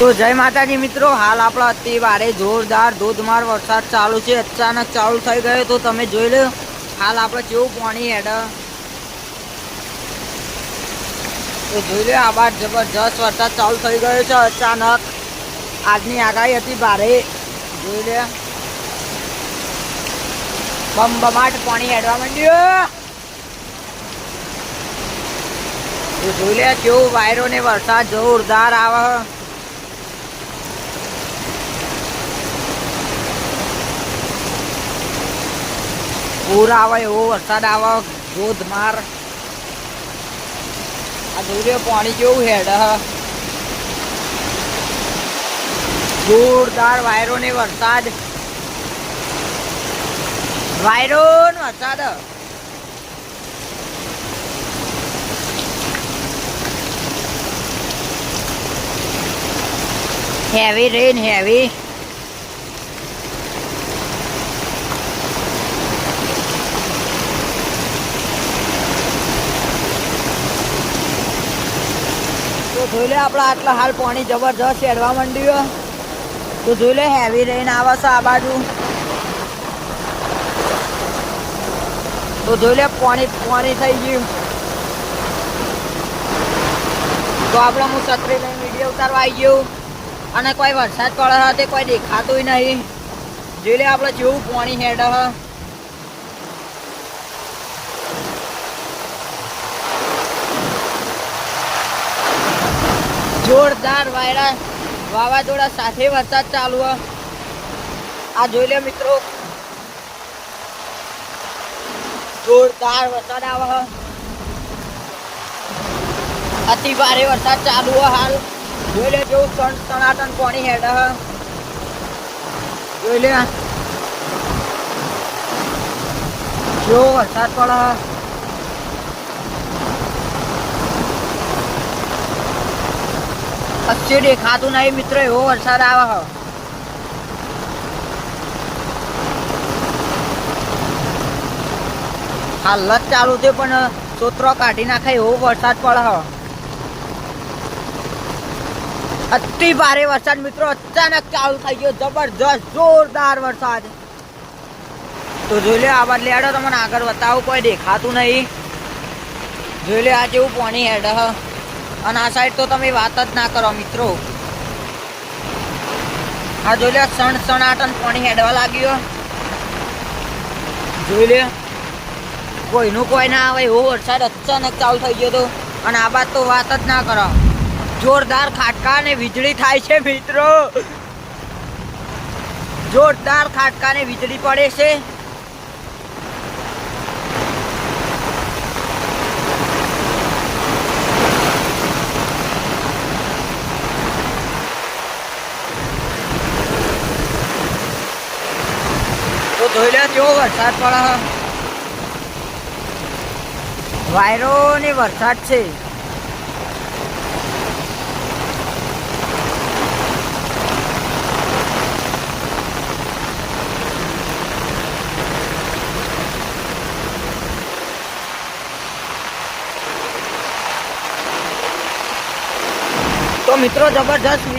તો જય માતાજી મિત્રો, હાલ આપણા અતિ વારે જોરદાર ધોધમાર વરસાદ ચાલુ છે. અચાનક ચાલુ થઈ ગયો તો તમે જોઈ લો, હાલ આપણે કેવું પાણી હેડ. તો જોઈ લો, આ બાર જબરજસ્ત વરસાદ ચાલુ થઈ ગયો છે અચાનક. આજની આગાહી હતી ભારે. જોઈ લે. બમ બમાટ પાણી હેડવા માંડ્યું. જોઈ લે કેવું વાયરો ને વરસાદ, જોરદાર આવે. પૂર આવે એવો વરસાદ આવે ધોધમાર આ લો પાણી કેવું હેડ જોરદાર વાયરો ને વરસાદ. વાયરો વરસાદ. હેવી રેન હેવી તો જોઈ લે આપણા આટલા હાલ પાણી જબરજસ્ત હેડવા માંડ્યું તો જોઈ લે હેવી રેન આવે છે આ બાજુ. તો જોઈ લે પાણી પાણી થઈ ગયું. તો આપણે હું છત્રી લઈને વીડિયો ઉતારવા આવી ગયું. અને કોઈ વરસાદ પડે તે કોઈ દેખાતું નહીં. જોઈ લે આપણે જેવું પાણી હેડ જોરદાર વાયરા વાવાઝોડા સાથે વરસાદ ચાલુ આ જોઈ લે મિત્રો. જોરદાર વરસાદ આવે અતિ ભારે વરસાદ ચાલુ હાલ. જોઈ લે જેવું સણ સનાતન પાણી હેડ જોઈ લે. જો વરસાદ પડે કચ્છે દેખાતું નહીં મિત્ર, એવો વરસાદ આવે હાલત હાલ ચાલુ છે પણ સોત્રો કાઢી નાખે એવો વરસાદ પડે હ. અતિ ભારે વરસાદ મિત્રો, અચાનક ચાલુ થઈ ગયો, જબરજસ્ત, જોરદાર વરસાદ. તો જોઈ લે, આ બાદ લેડો, તમને આગળ બતાવું, કોઈ દેખાતું નહીં. જોઈ લે, આ જેવું પાણી હેડ અને આ સાઈડ તો તમે વાત જ ના કરો મિત્રો. આ જોઈ લે સણ સણાટન પાણી હેડવા લાગ્યો. જોઈ લે કોઈનું કોઈ ના આવે, એવો વરસાદ અચાનક ચાલુ થઈ ગયો તો. અને આ બાદ તો વાત જ ના કરો. જોરદાર ખાટકા ને વીજળી થાય છે મિત્રો. જોરદાર ખાટકા ને વીજળી પડે છે. જોઈ લે કેવો વરસાદ પડે. વાયરો ને વરસાદ છે તો મિત્રો જબરજસ્ત